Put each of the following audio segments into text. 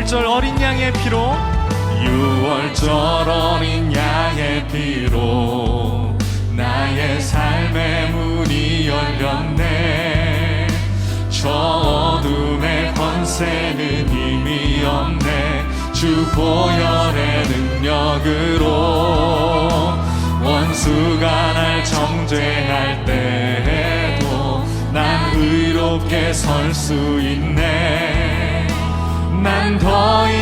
6월절 어린 양의 피로. 6월절 어린 양의 피로. 나의 삶의 문이 열렸네. 저 어둠의 권세는 힘이 없네. 주 보혈의 능력으로 원수가 날 정죄할 때에도 난 의롭게 설 수 있네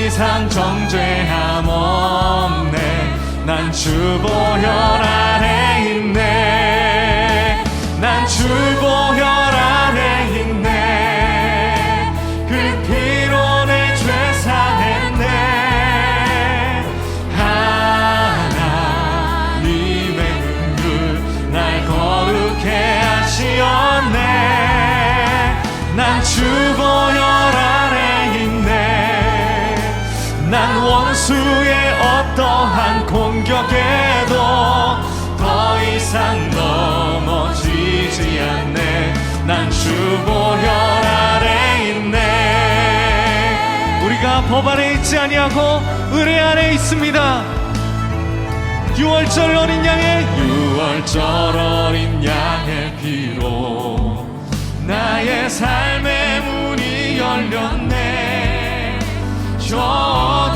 이상 정죄함 없네. 난 주 보혈 안에 더 이상 넘어지지 않네. 난 주 보혈 안에 있네. 우리가 법 안에 있지 아니하고 의뢰 안에 있습니다. 6월절 어린 양의 6월절 어린 양의 피로 나의 삶의 문이 열렸네. 저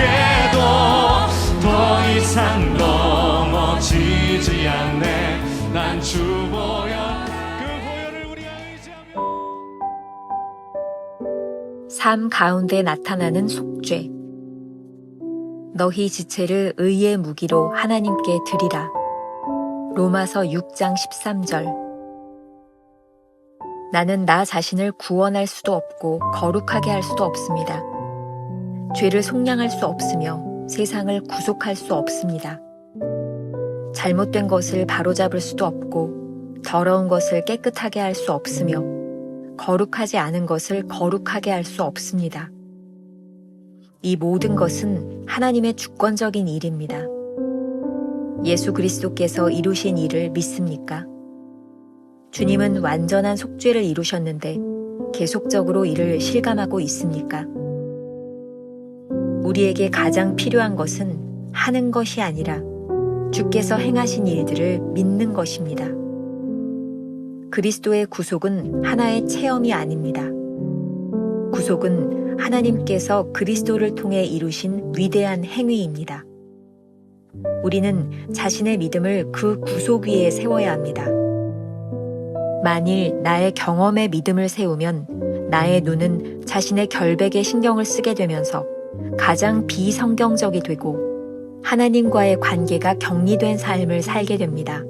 공격에도 더 이상 넘어지지 않네 난 주보혈 그 보혈을 우리 안에 이제 삶 가운데 나타나는 속죄. 너희 지체를 의의 무기로 하나님께 드리라. 로마서 6장 13절. 나는 나 자신을 구원할 수도 없고 거룩하게 할 수도 없습니다. 죄를 속량할 수 없으며 세상을 구속할 수 없습니다. 잘못된 것을 바로잡을 수도 없고 더러운 것을 깨끗하게 할 수 없으며 거룩하지 않은 것을 거룩하게 할 수 없습니다. 이 모든 것은 하나님의 주권적인 일입니다. 예수 그리스도께서 이루신 일을 믿습니까? 주님은 완전한 속죄를 이루셨는데 계속적으로 이를 실감하고 있습니까? 우리에게 가장 필요한 것은 하는 것이 아니라 주께서 행하신 일들을 믿는 것입니다. 그리스도의 구속은 하나의 체험이 아닙니다. 구속은 하나님께서 그리스도를 통해 이루신 위대한 행위입니다. 우리는 자신의 믿음을 그 구속 위에 세워야 합니다. 만일 나의 경험에 믿음을 세우면 나의 눈은 자신의 결백에 신경을 쓰게 되면서 가장 비성경적이 되고 하나님과의 관계가 격리된 삶을 살게 됩니다.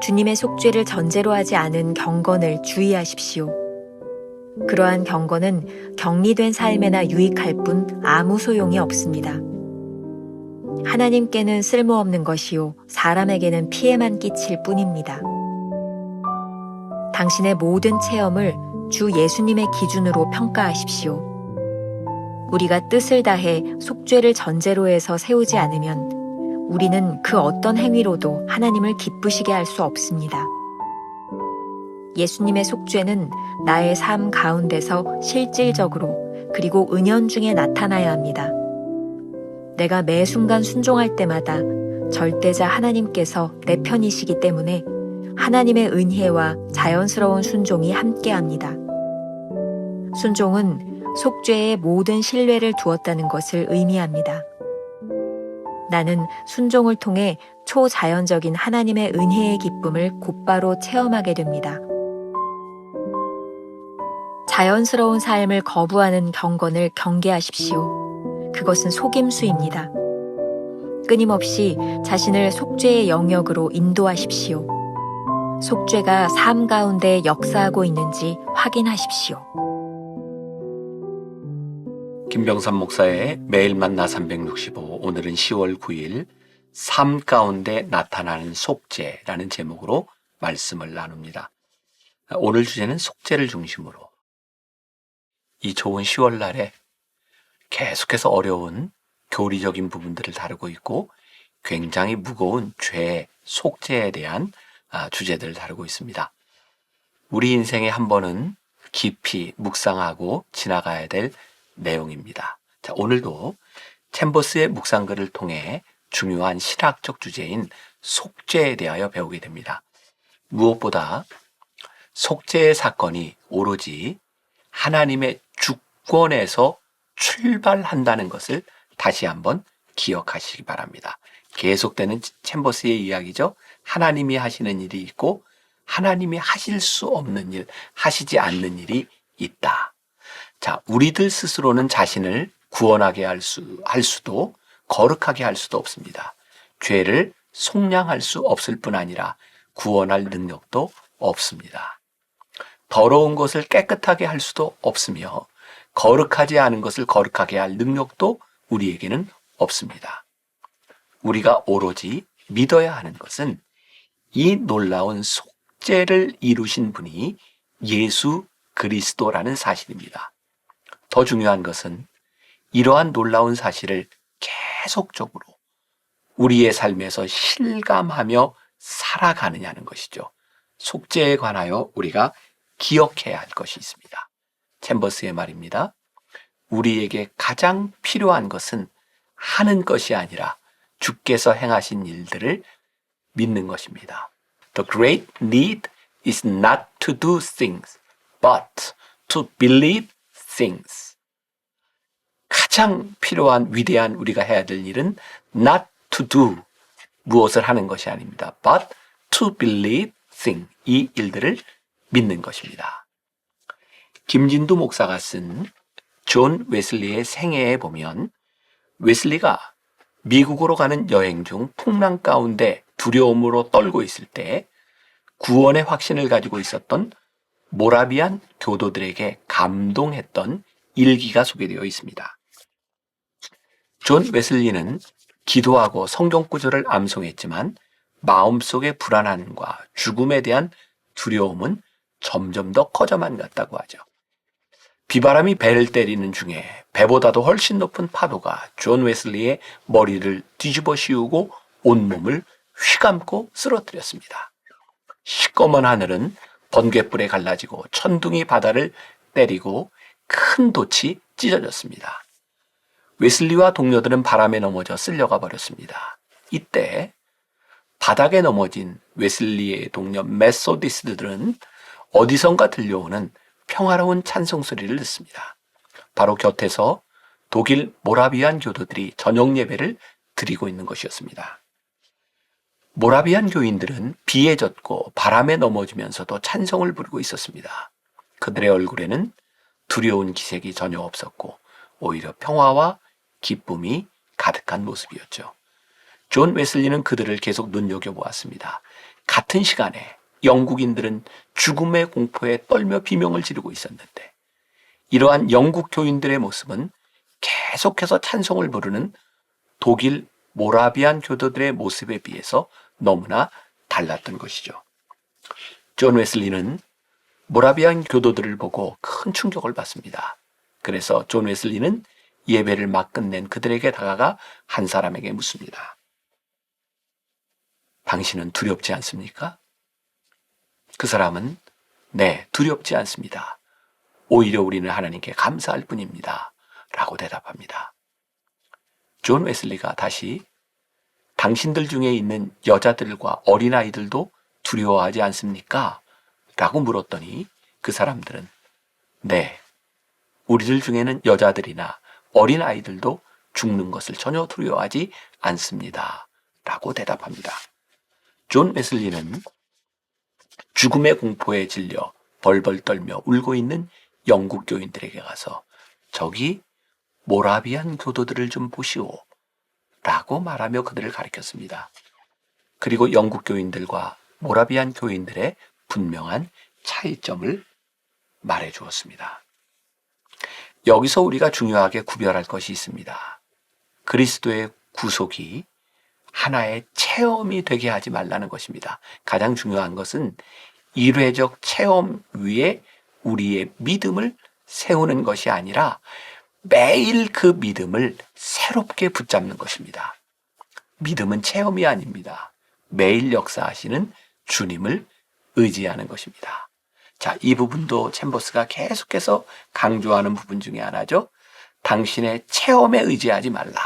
주님의 속죄를 전제로 하지 않은 경건을 주의하십시오. 그러한 경건은 격리된 삶에나 유익할 뿐 아무 소용이 없습니다. 하나님께는 쓸모없는 것이요, 사람에게는 피해만 끼칠 뿐입니다. 당신의 모든 체험을 주 예수님의 기준으로 평가하십시오. 우리가 뜻을 다해 속죄를 전제로 해서 세우지 않으면 우리는 그 어떤 행위로도 하나님을 기쁘시게 할 수 없습니다. 예수님의 속죄는 나의 삶 가운데서 실질적으로 그리고 은연중에 나타나야 합니다. 내가 매 순간 순종할 때마다 절대자 하나님께서 내 편이시기 때문에 하나님의 은혜와 자연스러운 순종이 함께합니다. 순종은 속죄에 모든 신뢰를 두었다는 것을 의미합니다. 나는 순종을 통해 초자연적인 하나님의 은혜의 기쁨을 곧바로 체험하게 됩니다. 자연스러운 삶을 거부하는 경건을 경계하십시오. 그것은 속임수입니다. 끊임없이 자신을 속죄의 영역으로 인도하십시오. 속죄가 삶 가운데 역사하고 있는지 확인하십시오. 김병삼 목사의 매일 만나 365 오늘은 10월 9일 삶 가운데 나타나는 속죄라는 제목으로 말씀을 나눕니다. 오늘 주제는 속죄를 중심으로 이 좋은 10월 날에 계속해서 어려운 교리적인 부분들을 다루고 있고 굉장히 무거운 죄, 속죄에 대한 아, 주제들을 다루고 있습니다. 우리 인생에 한 번은 깊이 묵상하고 지나가야 될 내용입니다. 자, 오늘도 챔버스의 묵상글을 통해 중요한 신학적 주제인 속죄에 대하여 배우게 됩니다. 무엇보다 속죄의 사건이 오로지 하나님의 주권에서 출발한다는 것을 다시 한번 기억하시기 바랍니다. 계속되는 챔버스의 이야기죠. 하나님이 하시는 일이 있고 하나님이 하실 수 없는 일, 하시지 않는 일이 있다. 자, 우리들 스스로는 자신을 구원하게 할 수, 할 수도 거룩하게 할 수도 없습니다. 죄를 속량할 수 없을 뿐 아니라 구원할 능력도 없습니다. 더러운 것을 깨끗하게 할 수도 없으며 거룩하지 않은 것을 거룩하게 할 능력도 우리에게는 없습니다. 우리가 오로지 믿어야 하는 것은 이 놀라운 속죄를 이루신 분이 예수 그리스도라는 사실입니다. 더 중요한 것은 이러한 놀라운 사실을 계속적으로 우리의 삶에서 실감하며 살아가느냐는 것이죠. 속죄에 관하여 우리가 기억해야 할 것이 있습니다. 챔버스의 말입니다. 우리에게 가장 필요한 것은 하는 것이 아니라 주께서 행하신 일들을 믿는 것입니다. The great need is not to do things, but to believe things. 가장 필요한 위대한 우리가 해야 될 일은 not to do 무엇을 하는 것이 아닙니다. but to believe things 이 일들을 믿는 것입니다. 김진두 목사가 쓴 존 웨슬리의 생애에 보면 웨슬리가 미국으로 가는 여행 중 풍랑 가운데 두려움으로 떨고 있을 때 구원의 확신을 가지고 있었던 모라비안 교도들에게 감동했던 일기가 소개되어 있습니다. 존 웨슬리는 기도하고 성경 구절을 암송했지만 마음속의 불안함과 죽음에 대한 두려움은 점점 더 커져만 갔다고 하죠. 비바람이 배를 때리는 중에 배보다도 훨씬 높은 파도가 존 웨슬리의 머리를 뒤집어 씌우고 온몸을 휘감고 쓰러뜨렸습니다. 시꺼먼 하늘은 번개불에 갈라지고 천둥이 바다를 때리고 큰 돛이 찢어졌습니다. 웨슬리와 동료들은 바람에 넘어져 쓸려가 버렸습니다. 이때 바닥에 넘어진 웨슬리의 동료 메소디스트들은 어디선가 들려오는 평화로운 찬송 소리를 듣습니다. 바로 곁에서 독일 모라비안 교도들이 저녁 예배를 드리고 있는 것이었습니다. 모라비안 교인들은 비에 젖고 바람에 넘어지면서도 찬송을 부르고 있었습니다. 그들의 얼굴에는 두려운 기색이 전혀 없었고 오히려 평화와 기쁨이 가득한 모습이었죠. 존 웨슬리는 그들을 계속 눈여겨보았습니다. 같은 시간에 영국인들은 죽음의 공포에 떨며 비명을 지르고 있었는데 이러한 영국 교인들의 모습은 계속해서 찬송을 부르는 독일 모라비안 교도들의 모습에 비해서 너무나 달랐던 것이죠. 존 웨슬리는 모라비안 교도들을 보고 큰 충격을 받습니다. 그래서 존 웨슬리는 예배를 막 끝낸 그들에게 다가가 한 사람에게 묻습니다. 당신은 두렵지 않습니까? 그 사람은 네, 두렵지 않습니다. 오히려 우리는 하나님께 감사할 뿐입니다. 라고 대답합니다. 존 웨슬리가 다시 당신들 중에 있는 여자들과 어린아이들도 두려워하지 않습니까? 라고 물었더니 그 사람들은 네, 우리들 중에는 여자들이나 어린 아이들도 죽는 것을 전혀 두려워하지 않습니다. 라고 대답합니다. 존 웨슬리는 죽음의 공포에 질려 벌벌 떨며 울고 있는 영국 교인들에게 가서 저기 모라비안 교도들을 좀 보시오. 라고 말하며 그들을 가리켰습니다. 그리고 영국 교인들과 모라비안 교인들의 분명한 차이점을 말해 주었습니다. 여기서 우리가 중요하게 구별할 것이 있습니다. 그리스도의 구속이 하나의 체험이 되게 하지 말라는 것입니다. 가장 중요한 것은 일회적 체험 위에 우리의 믿음을 세우는 것이 아니라 매일 그 믿음을 새롭게 붙잡는 것입니다. 믿음은 체험이 아닙니다. 매일 역사하시는 주님을 의지하는 것입니다. 자, 이 부분도 챔버스가 계속해서 강조하는 부분 중에 하나죠. 당신의 체험에 의지하지 말라.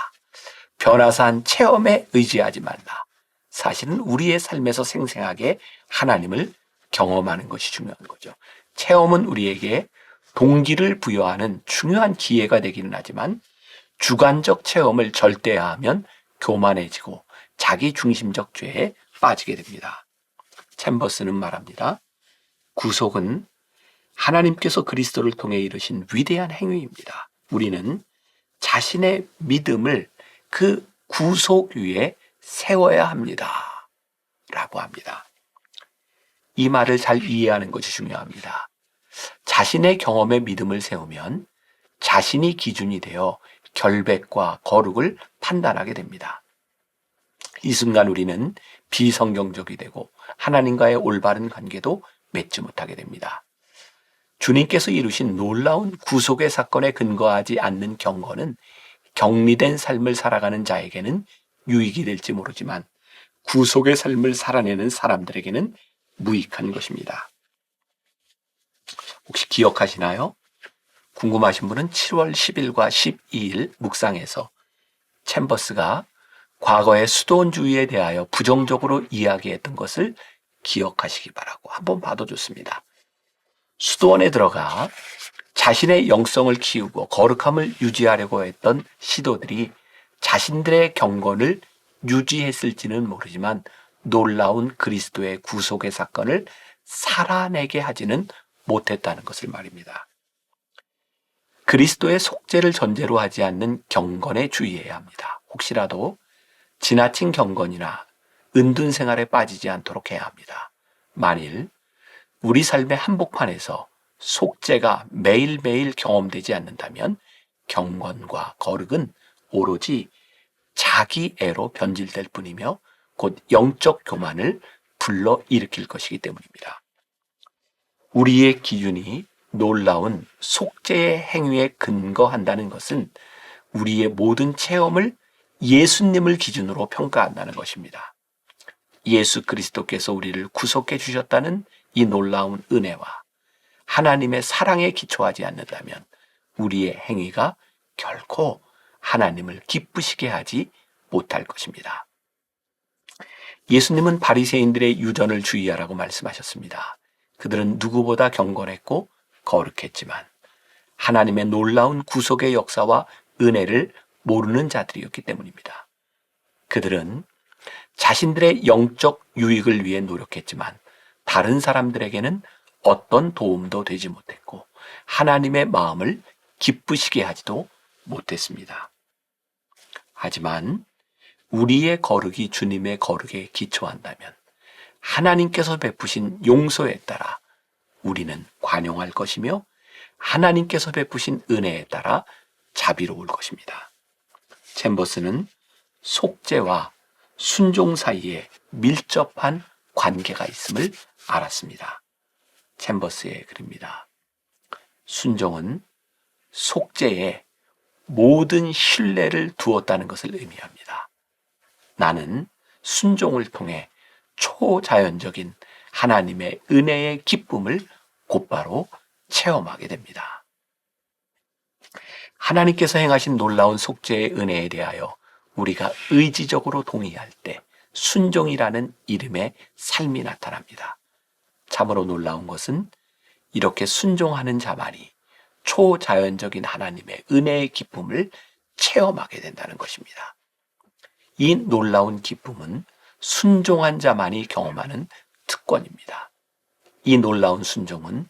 변화산 체험에 의지하지 말라. 사실은 우리의 삶에서 생생하게 하나님을 경험하는 것이 중요한 거죠. 체험은 우리에게 동기를 부여하는 중요한 기회가 되기는 하지만 주관적 체험을 절대화하면 교만해지고 자기 중심적 죄에 빠지게 됩니다. 챔버스는 말합니다. 구속은 하나님께서 그리스도를 통해 이루신 위대한 행위입니다. 우리는 자신의 믿음을 그 구속 위에 세워야 합니다. 라고 합니다. 이 말을 잘 이해하는 것이 중요합니다. 자신의 경험에 믿음을 세우면 자신이 기준이 되어 결백과 거룩을 판단하게 됩니다. 이 순간 우리는 비성경적이 되고 하나님과의 올바른 관계도 맺지 못하게 됩니다. 주님께서 이루신 놀라운 구속의 사건에 근거하지 않는 경건은 격리된 삶을 살아가는 자에게는 유익이 될지 모르지만 구속의 삶을 살아내는 사람들에게는 무익한 것입니다. 혹시 기억하시나요? 궁금하신 분은 7월 10일과 12일 묵상에서 챔버스가 과거의 수도원주의에 대하여 부정적으로 이야기했던 것을 기억하시기 바라고 한번 봐도 좋습니다. 수도원에 들어가 자신의 영성을 키우고 거룩함을 유지하려고 했던 시도들이 자신들의 경건을 유지했을지는 모르지만 놀라운 그리스도의 구속의 사건을 살아내게 하지는 못했다는 것을 말입니다. 그리스도의 속죄를 전제로 하지 않는 경건에 주의해야 합니다. 혹시라도 지나친 경건이나 은둔 생활에 빠지지 않도록 해야 합니다. 만일 우리 삶의 한복판에서 속죄가 매일매일 경험되지 않는다면 경건과 거룩은 오로지 자기 애로 변질될 뿐이며 곧 영적 교만을 불러 일으킬 것이기 때문입니다. 우리의 기준이 놀라운 속죄의 행위에 근거한다는 것은 우리의 모든 체험을 예수님을 기준으로 평가한다는 것입니다. 예수 그리스도께서 우리를 구속해 주셨다는 이 놀라운 은혜와 하나님의 사랑에 기초하지 않는다면 우리의 행위가 결코 하나님을 기쁘시게 하지 못할 것입니다. 예수님은 바리새인들의 유전을 주의하라고 말씀하셨습니다. 그들은 누구보다 경건했고 거룩했지만 하나님의 놀라운 구속의 역사와 은혜를 모르는 자들이었기 때문입니다. 그들은 자신들의 영적 유익을 위해 노력했지만 다른 사람들에게는 어떤 도움도 되지 못했고 하나님의 마음을 기쁘시게 하지도 못했습니다. 하지만 우리의 거룩이 주님의 거룩에 기초한다면 하나님께서 베푸신 용서에 따라 우리는 관용할 것이며 하나님께서 베푸신 은혜에 따라 자비로울 것입니다. 챔버스는 속죄와 순종 사이에 밀접한 관계가 있음을 알았습니다. 챔버스의 글입니다. 순종은 속죄의 모든 신뢰를 두었다는 것을 의미합니다. 나는 순종을 통해 초자연적인 하나님의 은혜의 기쁨을 곧바로 체험하게 됩니다. 하나님께서 행하신 놀라운 속죄의 은혜에 대하여 우리가 의지적으로 동의할 때 순종이라는 이름의 삶이 나타납니다. 참으로 놀라운 것은 이렇게 순종하는 자만이 초자연적인 하나님의 은혜의 기쁨을 체험하게 된다는 것입니다. 이 놀라운 기쁨은 순종한 자만이 경험하는 특권입니다. 이 놀라운 순종은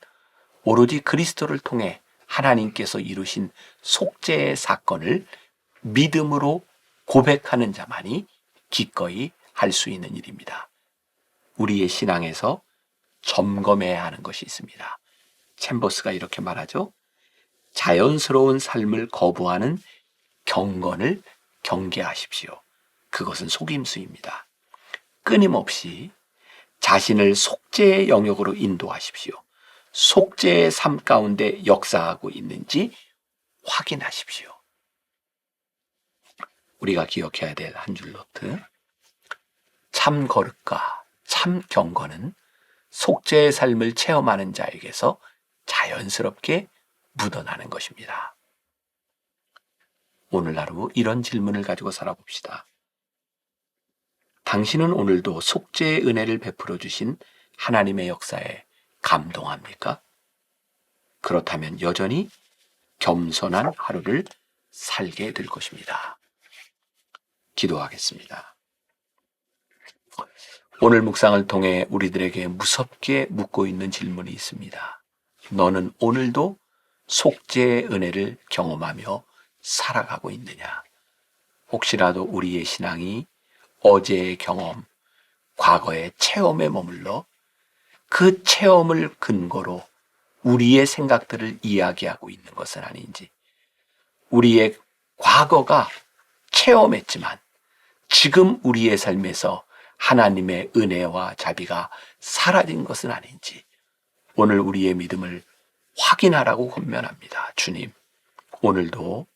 오로지 그리스도를 통해 하나님께서 이루신 속죄의 사건을 믿음으로 고백하는 자만이 기꺼이 할 수 있는 일입니다. 우리의 신앙에서 점검해야 하는 것이 있습니다. 챔버스가 이렇게 말하죠. 자연스러운 삶을 거부하는 경건을 경계하십시오. 그것은 속임수입니다. 끊임없이 자신을 속죄의 영역으로 인도하십시오. 속죄의 삶 가운데 역사하고 있는지 확인하십시오. 우리가 기억해야 될 한 줄 노트. 참 거룩과 참 경건은 속죄의 삶을 체험하는 자에게서 자연스럽게 묻어나는 것입니다. 오늘 하루 이런 질문을 가지고 살아봅시다. 당신은 오늘도 속죄의 은혜를 베풀어 주신 하나님의 역사에 감동합니까? 그렇다면 여전히 겸손한 하루를 살게 될 것입니다. 기도하겠습니다. 오늘 묵상을 통해 우리들에게 무섭게 묻고 있는 질문이 있습니다. 너는 오늘도 속죄의 은혜를 경험하며 살아가고 있느냐? 혹시라도 우리의 신앙이 어제의 경험, 과거의 체험에 머물러 그 체험을 근거로 우리의 생각들을 이야기하고 있는 것은 아닌지, 우리의 과거가 체험했지만 지금 우리의 삶에서 하나님의 은혜와 자비가 사라진 것은 아닌지, 오늘 우리의 믿음을 확인하라고 권면합니다. 주님, 오늘도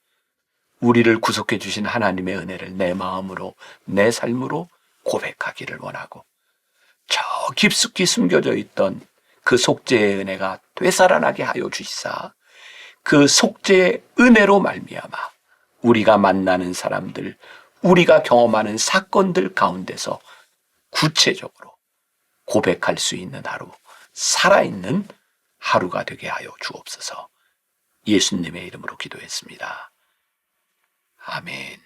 우리를 구속해 주신 하나님의 은혜를 내 마음으로, 내 삶으로 고백하기를 원하고, 저 깊숙이 숨겨져 있던 그 속죄의 은혜가 되살아나게 하여 주시사, 그 속죄의 은혜로 말미암아 우리가 만나는 사람들, 우리가 경험하는 사건들 가운데서 구체적으로 고백할 수 있는 하루, 살아있는 하루가 되게 하여 주옵소서. 예수님의 이름으로 기도했습니다. 아멘.